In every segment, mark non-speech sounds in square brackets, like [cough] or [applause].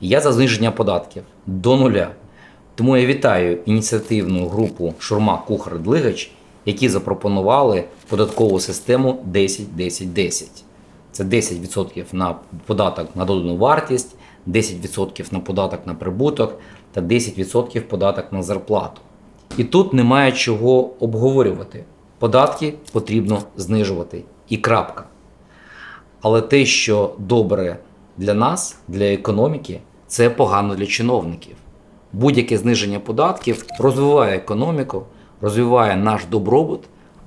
Я за зниження податків до нуля. Тому я вітаю ініціативну групу Шурма Кухар Длигач, які запропонували податкову систему 10-10-10. Це 10% на податок на додану вартість, 10% на податок на прибуток та 10% податок на зарплату. І тут немає чого обговорювати. Податки потрібно знижувати. І крапка. Але те, що добре для нас, для економіки, це погано для чиновників. Будь-яке зниження податків розвиває економіку, розвиває наш добробут,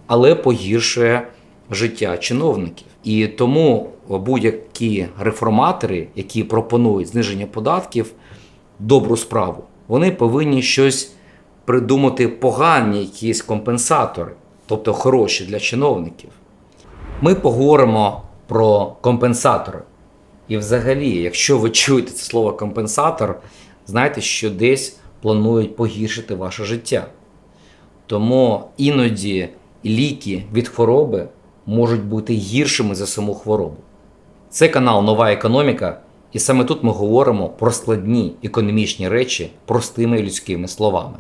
але погіршує життя чиновників. І тому будь-які реформатори, які пропонують зниження податків, добру справу, вони повинні щось придумати погані, якісь компенсатори, тобто хороші для чиновників. Ми поговоримо про компенсатори. І взагалі, якщо ви чуєте це слово компенсатор, знайте, що десь планують погіршити ваше життя. Тому іноді ліки від хвороби можуть бути гіршими за саму хворобу. Це канал Нова економіка, і саме тут ми говоримо про складні економічні речі простими людськими словами.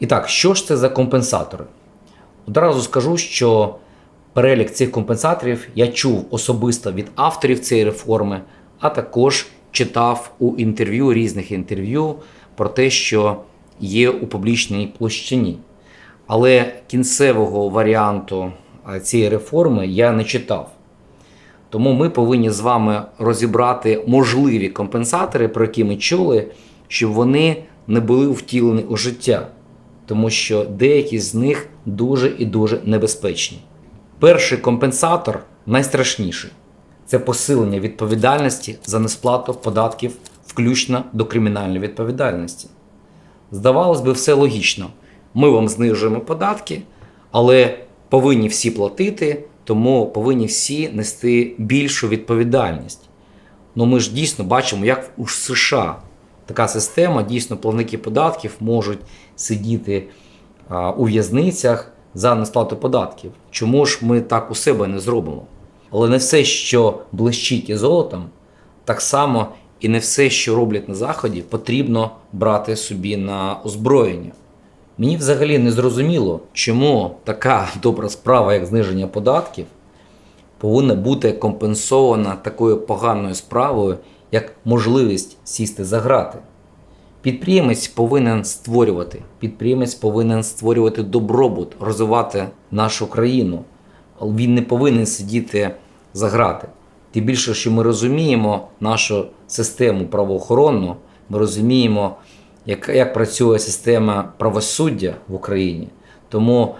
І так, що ж це за компенсатори? Одразу скажу, що перелік цих компенсаторів я чув особисто від авторів цієї реформи, а також читав у інтерв'ю різних інтерв'ю про те, що є у публічній площині. Але кінцевого варіанту цієї реформи я не читав. Тому ми повинні з вами розібрати можливі компенсатори, про які ми чули, щоб вони не були втілені у життя, тому що деякі з них дуже і дуже небезпечні. Перший компенсатор найстрашніший це посилення відповідальності за несплату податків, включно до кримінальної відповідальності. Здавалось би, все логічно. Ми вам знижуємо податки, але повинні всі платити, тому повинні всі нести більшу відповідальність. Ну ми ж дійсно бачимо, як у США така система, дійсно платники податків можуть сидіти у в'язницях за несплату податків. Чому ж ми так у себе не зробимо? Але не все, що блищить і золотом, так само і не все, що роблять на Заході, потрібно брати собі на озброєння. Мені взагалі не зрозуміло, чому така [laughs] добра справа, як зниження податків, повинна бути компенсована такою поганою справою, як можливість сісти за грати. Підприємець повинен створювати, підприємець повинен створювати добробут, розвивати нашу країну. Він не повинен сидіти за грати. Тим більше, що ми розуміємо нашу систему правоохоронну, ми розуміємо, як, як працює система правосуддя в Україні. Тому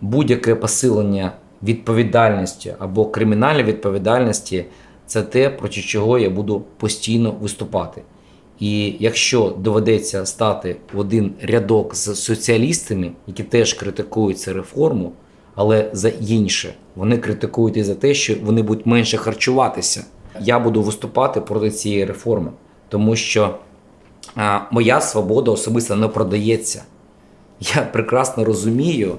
будь-яке посилення відповідальності або кримінальної відповідальності це те, проти чого я буду постійно виступати. І якщо доведеться стати в один рядок з соціалістами, які теж критикують цю реформу, але за інше, вони критикують і за те, що вони будуть менше харчуватися. Я буду виступати проти цієї реформи, тому що моя свобода особисто не продається. Я прекрасно розумію,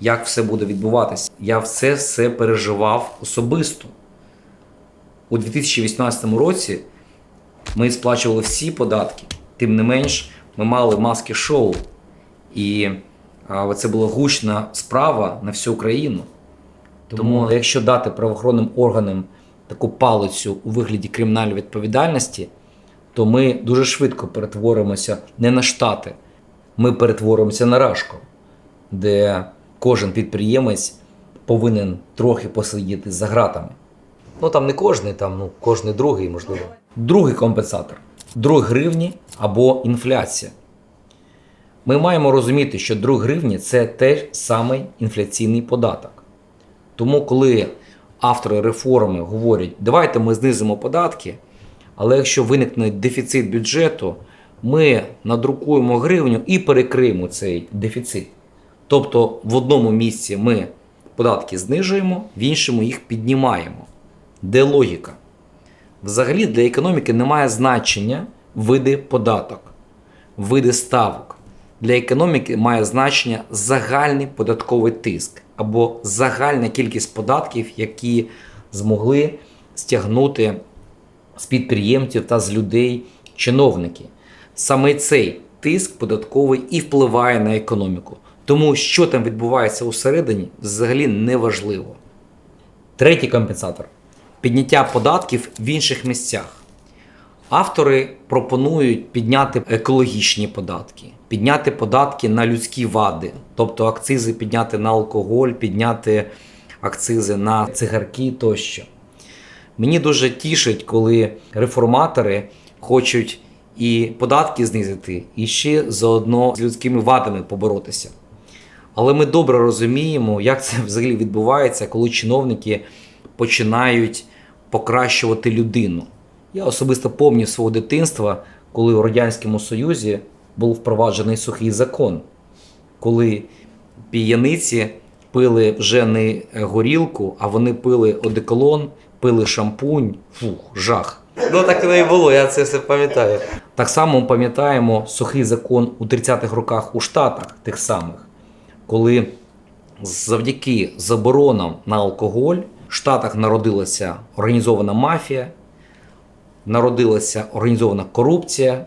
як все буде відбуватися. Я все все переживав особисто. У 2018 році ми сплачували всі податки. Тим не менш, ми мали маски шоу. І а, це була гучна справа на всю Україну. Тому, якщо дати правоохоронним органам таку палицю у вигляді кримінальної відповідальності, то ми дуже швидко перетворимося не на штати, ми перетворимося на рашку, де кожен підприємець повинен трохи посидіти за гратами. Ну там не кожний, там ну кожний другий, можливо. Другий компенсатор друг гривні або інфляція. Ми маємо розуміти, що друг гривні це теж самий інфляційний податок. Тому, коли автори реформи говорять, давайте ми знизимо податки, але якщо виникне дефіцит бюджету, ми надрукуємо гривню і перекриємо цей дефіцит. Тобто в одному місці ми податки знижуємо, в іншому їх піднімаємо. Де логіка? Взагалі для економіки немає значення види податок, види ставок. для економіки має значення загальний податковий тиск або загальна кількість податків, які змогли стягнути з підприємців та з людей чиновники. Саме цей тиск податковий і впливає на економіку. Тому що там відбувається усередині, взагалі не важливо. Третій компенсатор підняття податків в інших місцях. Автори пропонують підняти екологічні податки, підняти податки на людські вади, тобто акцизи підняти на алкоголь, підняти акцизи на цигарки тощо. Мені дуже тішить, коли реформатори хочуть і податки знизити, і ще заодно з людськими вадами поборотися. Але ми добре розуміємо, як це взагалі відбувається, коли чиновники починають покращувати людину. Я особисто пам'ятаю свого дитинства, коли у Радянському Союзі був впроваджений сухий закон, коли п'яниці пили вже не горілку, а вони пили одеколон, пили шампунь. Фух, жах. Ну так і було, я це все пам'ятаю. Так само ми пам'ятаємо сухий закон у 30-х роках у Штатах тих самих, коли завдяки заборонам на алкоголь Штатах народилася організована мафія, народилася організована корупція,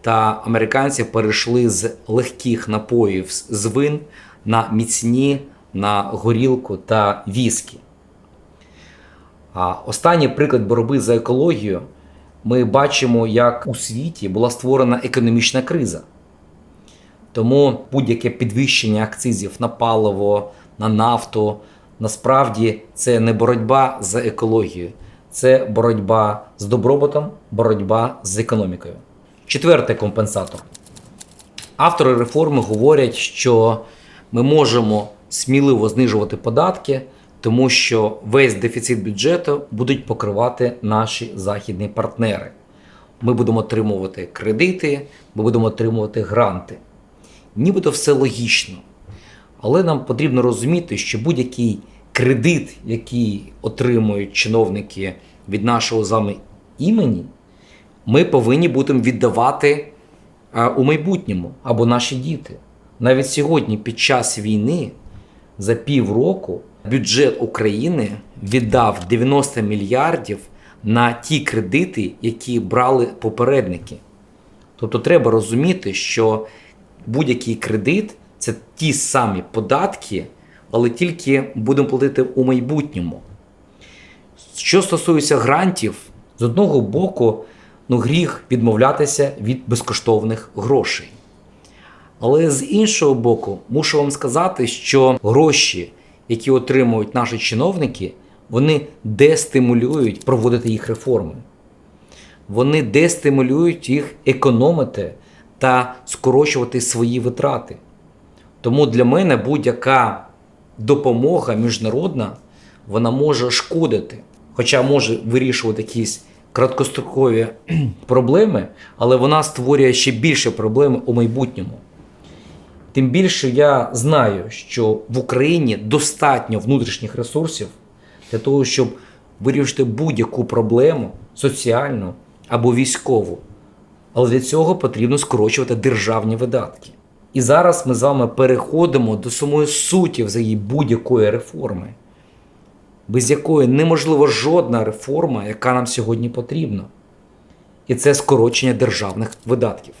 та американці перейшли з легких напоїв з- вин на міцні, на горілку та віскі. А останній приклад боротьби за екологію ми бачимо, як у світі була створена економічна криза. Тому будь-яке підвищення акцизів на паливо, на нафту насправді це не боротьба за екологію, це боротьба з добробутом, боротьба з економікою. Четвертий компенсатор. Автори реформи говорять, що ми можемо сміливо знижувати податки, тому що весь дефіцит бюджету будуть покривати наші західні партнери. Ми будемо отримувати кредити, ми будемо отримувати гранти. Нібито все логічно. Але нам потрібно розуміти, що будь-який кредит, який отримують чиновники від нашого з вами імені, ми повинні будемо віддавати у майбутньому або наші діти. Навіть сьогодні, під час війни, за півроку бюджет України віддав 90 мільярдів на ті кредити, які брали попередники. Тобто треба розуміти, що будь-який кредит це ті самі податки, але тільки будемо платити у майбутньому. Що стосується грантів, з одного боку, ну, гріх відмовлятися від безкоштовних грошей. Але з іншого боку, мушу вам сказати, що гроші, які отримують наші чиновники, вони дестимулюють проводити їх реформи. Вони дестимулюють їх економити та скорочувати свої витрати. Тому для мене будь-яка допомога міжнародна вона може шкодити, хоча може вирішувати якісь краткострокові [clears throat] проблеми, але вона створює ще більше проблем у майбутньому. Тим більше я знаю, що в Україні достатньо внутрішніх ресурсів для того, щоб вирішити будь-яку проблему соціальну або військову. Але для цього потрібно скорочувати державні видатки. І зараз ми з вами переходимо до самої суті взагалі будь-якої реформи, без якої неможлива жодна реформа, яка нам сьогодні потрібна. І це скорочення державних видатків.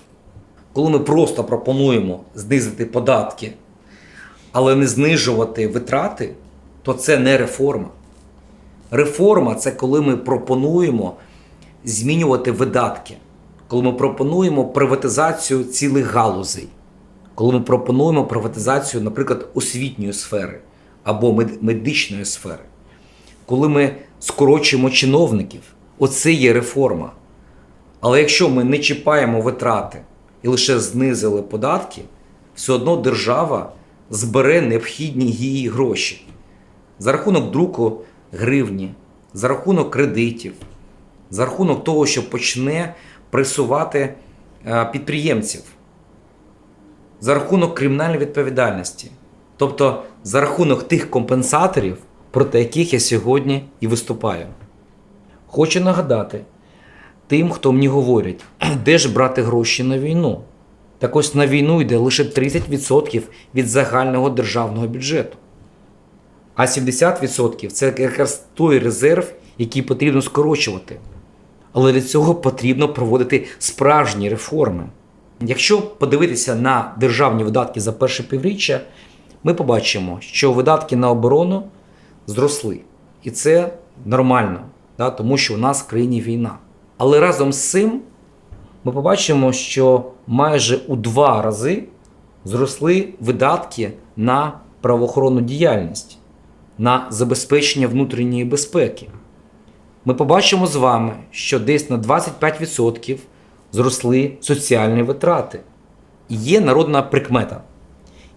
Коли ми просто пропонуємо знизити податки, але не знижувати витрати, то це не реформа. Реформа це коли ми пропонуємо змінювати видатки, коли ми пропонуємо приватизацію цілих галузей, коли ми пропонуємо приватизацію, наприклад, освітньої сфери або медичної сфери, коли ми скорочуємо чиновників, оце є реформа. Але якщо ми не чіпаємо витрати і лише знизили податки, все одно держава збере необхідні їй гроші. За рахунок друку гривні, за рахунок кредитів, за рахунок того, що почне пресувати е, підприємців, за рахунок кримінальної відповідальності, тобто за рахунок тих компенсаторів, проти яких я сьогодні і виступаю. Хочу нагадати тим, хто мені говорить, [clears throat] де ж брати гроші на війну. Так ось на війну йде лише 30% від загального державного бюджету. А 70% це якраз той резерв, який потрібно скорочувати. Але для цього потрібно проводити справжні реформи. Якщо подивитися на державні видатки за перше півріччя, ми побачимо, що видатки на оборону зросли. І це нормально, да, тому що у нас в країні війна. Але разом з цим ми побачимо, що майже у два рази зросли видатки на правоохоронну діяльність, на забезпечення внутрішньої безпеки. Ми побачимо з вами, що десь на 25% зросли соціальні витрати. І є народна прикмета.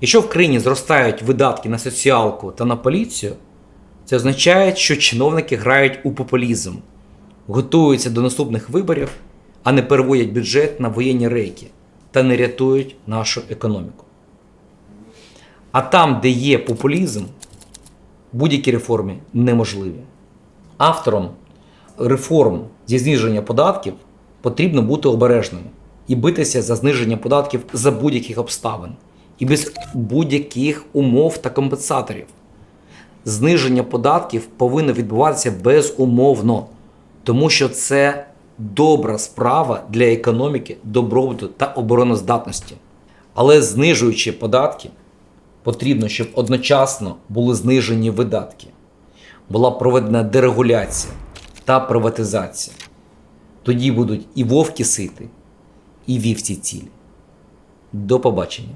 Якщо в країні зростають видатки на соціалку та на поліцію, це означає, що чиновники грають у популізм, готуються до наступних виборів, а не переводять бюджет на воєнні рейки та не рятують нашу економіку. А там, де є популізм, будь-які реформи неможливі. Автором реформ зі зниження податків потрібно бути обережними і битися за зниження податків за будь-яких обставин і без будь-яких умов та компенсаторів. Зниження податків повинно відбуватися безумовно, тому що це добра справа для економіки, добробуту та обороноздатності. Але знижуючи податки, потрібно, щоб одночасно були знижені видатки, була проведена дерегуляція та приватизація. Тоді будуть і вовки сити, і вівці цілі. До побачення.